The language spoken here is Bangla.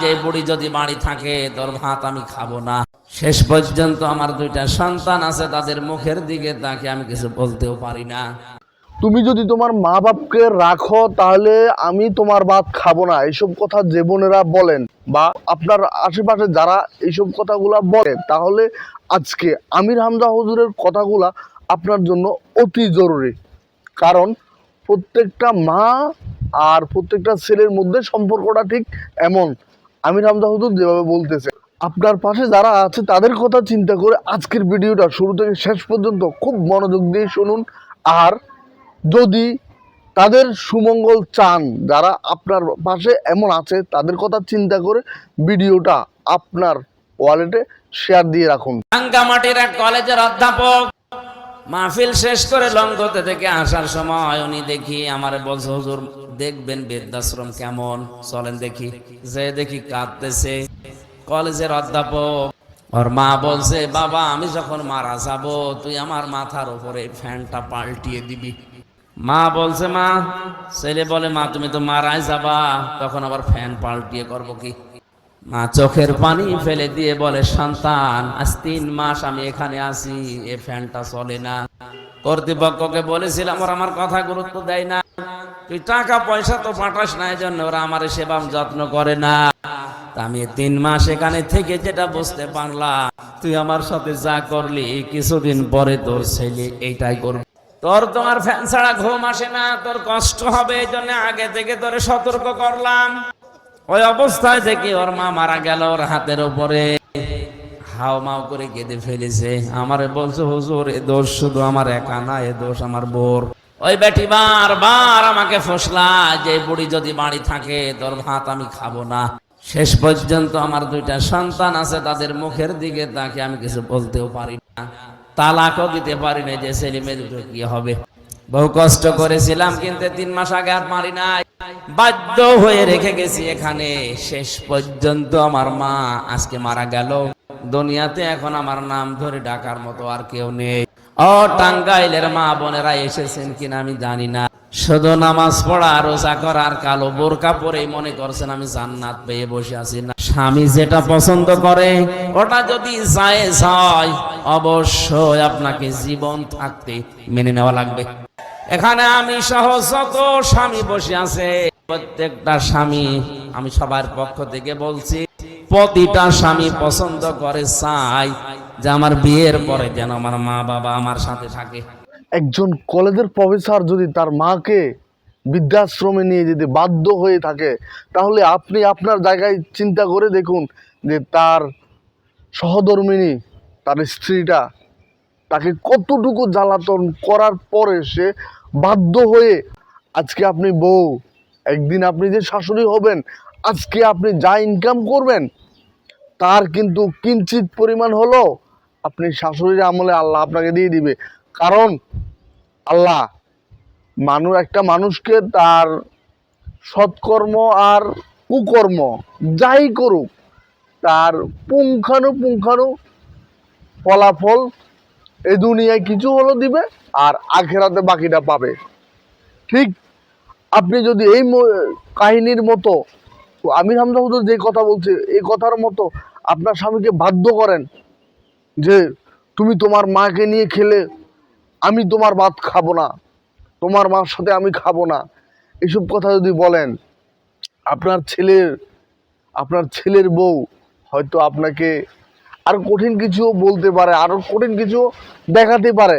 যে বুড়ি যদি বাড়ি থাকে, তোর ভাত আমি খাব না। শেষ পর্যন্ত আমার দুইটা সন্তান আছে, তাদের মুখের দিকে তাকে আমি কিছু বলতেও পারি না। তুমি যদি তোমার মা বাপকে রাখো, তাহলে আমি তোমার ভাত খাব না। এইসব কথা যে বোনেরা বলেন, বা আপনার আশেপাশে যারা এইসব কথাগুলা বলে, তাহলে আজকে আমির হামজা হুজুরের কথাগুলা আপনার জন্য অতি জরুরি। কারণ প্রত্যেকটা মা আর প্রত্যেকটা ছেলের মধ্যে সম্পর্কটা ঠিক এমন। আমির হামজা হুজুর যেভাবে বলতেছে, আপনার পাশে যারা আছে তাদের কথা চিন্তা করে আজকের ভিডিওটা শুরু থেকে শেষ পর্যন্ত খুব মনোযোগ দিয়ে শুনুন। আর যদি তাদের সুমঙ্গল চান, যারা আপনার পাশে এমন আছে তাদের কথা চিন্তা করে ভিডিওটা আপনার ওয়ালেটে শেয়ার দিয়ে রাখুন। কলেজের অধ্যাপক, মাহফিল শেষ করে লঙ্গতে থেকে আসার সময় উনি দেখি আমার বলছে, হুজুর দেখবেন বৃদ্ধাশ্রম কেমন? চলেন দেখি। যে দেখি কাঁদতেছে। কলেজের অধ্যাপক, ওর মা বলছে, বাবা, আমি যখন মারা যাব, তুই আমার মাথার উপরে ফ্যানটা পাল্টিয়ে দিবি। মা বলছে, মা, ছেলে বলে, মা, তুমি তো মারাই যাবা, তখন আবার ফ্যান পাল্টিয়ে করব কি? মা চোখের পানি ফেলে দিয়ে বলে, সন্তান, আজ তিন মাস আমি এখানে আছি, এ ফ্যানটা চলে না। কর্তৃপক্ষকে বলেছিলাম আমার কথা গুরুত্ব দেয় না। তুই টাকা পয়সা তো পাঠাস না এই জন্য ওরা আমার সেবাম যত্ন করে না। আমি তিন মাস এখানে থেকে যেটা বুঝতে পারলাম, তুই আমার সাথে যা করলি, কিছুদিন পরে তোর ছেলে এইটাই করবে। তোর তোমার ফ্যান ছাড়া ঘুম আসে না, তোর কষ্ট হবে এই জন্য আগে থেকে তোরে সতর্ক করলাম। ওই অবস্থায় দেখি ওর মা মারা গেল ওর হাতের উপরে। হাও মাও করে কেঁদে ফেলেছে। আমারে বলছে, হুজুর, এ দোষ শুধু আমার একা না, এ দোষ আমার বোর। ওই বেটি বার বার আমাকে ফসলা, যে বুড়ি যদি বাড়ি থাকে, তোর ভাত আমি খাব না। শেষ পর্যন্ত আমার দুইটা সন্তান আছে, তাদের মুখের দিকে তাকে আমি কিছু বলতেও পারি না। তালাকও দিতে পারি না, যে ছেলে মেয়ে দুটো কি হবে। বহু কষ্ট করেছিলাম, কিন্তু তিন মাস আগে আর মারি নাই। বাধ্য হয়ে রেখে গেছি এখানে। শেষ পর্যন্ত আমার মা আজকে মারা গেল। দুনিয়াতে এখন আমার নাম ধরে ডাকার মতো আর কেউ নেই। ও টাঙ্গাইলের মা বোনেরা এসেছেন কিনা আমি জানি না। শুধু নামাজ পড়া, রোজা করা আর কালো বোরকা পরেই মনে করছেন আমি জান্নাত পেয়ে বসে আছি না। স্বামী যেটা পছন্দ করে, ওটা যদি অবশ্যই আপনাকে জীবন থাকতে মেনে নেওয়া লাগবে। এখানে আমি সহ যত স্বামী বসে আছে, প্রত্যেকটা স্বামী আমি সবার পক্ষ থেকে বলছি, প্রতিটা স্বামী পছন্দ করে চাই যে আমার বিয়ের পরে যেন আমার মা বাবা আমার সাথে থাকে। একজন কলেজের প্রফেসর যদি তার মাকে বৃদ্ধাশ্রমে নিয়ে যেতে বাধ্য হয়ে থাকে, তাহলে আপনি আপনার জায়গায় চিন্তা করে দেখুন যে তার সহধর্মিনী, তার স্ত্রীটা তাকে কতটুকু জ্বালাতন করার পরে সে বাধ্য হয়ে আজকে আপনি বউ, একদিন আপনি যে শাশুড়ি হবেন, আজকে আপনি যা ইনকাম করবেন, তার কিন্তু কিঞ্চিত পরিমাণ হলো আপনি শাশুড়ির আমলে আল্লাহ আপনাকে দিয়ে দিবে। কারণ আল্লাহ মানুষ একটা মানুষকে তার সৎকর্ম আর কুকর্ম যাই করুক, তার পুঙ্খানু পুঙ্খানু ফলাফল এ দুনিয়ায় কিছু হলো দিবে আর আখেরাতে বাকিটা পাবে। ঠিক আপনি যদি এই কাহিনীর মতো, আমির হুজুর যে কথা বলছে, এই কথার মতো আপনার স্বামীকে বাধ্য করেন যে তুমি তোমার মাকে নিয়ে খেলে, আমি তোমার ভাত খাব না, তোমার মার সাথে আমি খাব না। এসব কথা যদি বলেন, আপনার ছেলের আপনার ছেলের বউ হয়তো আপনাকে আর কঠিন কিছু বলতে পারে আরও কঠিন কিছু দেখাতে পারে।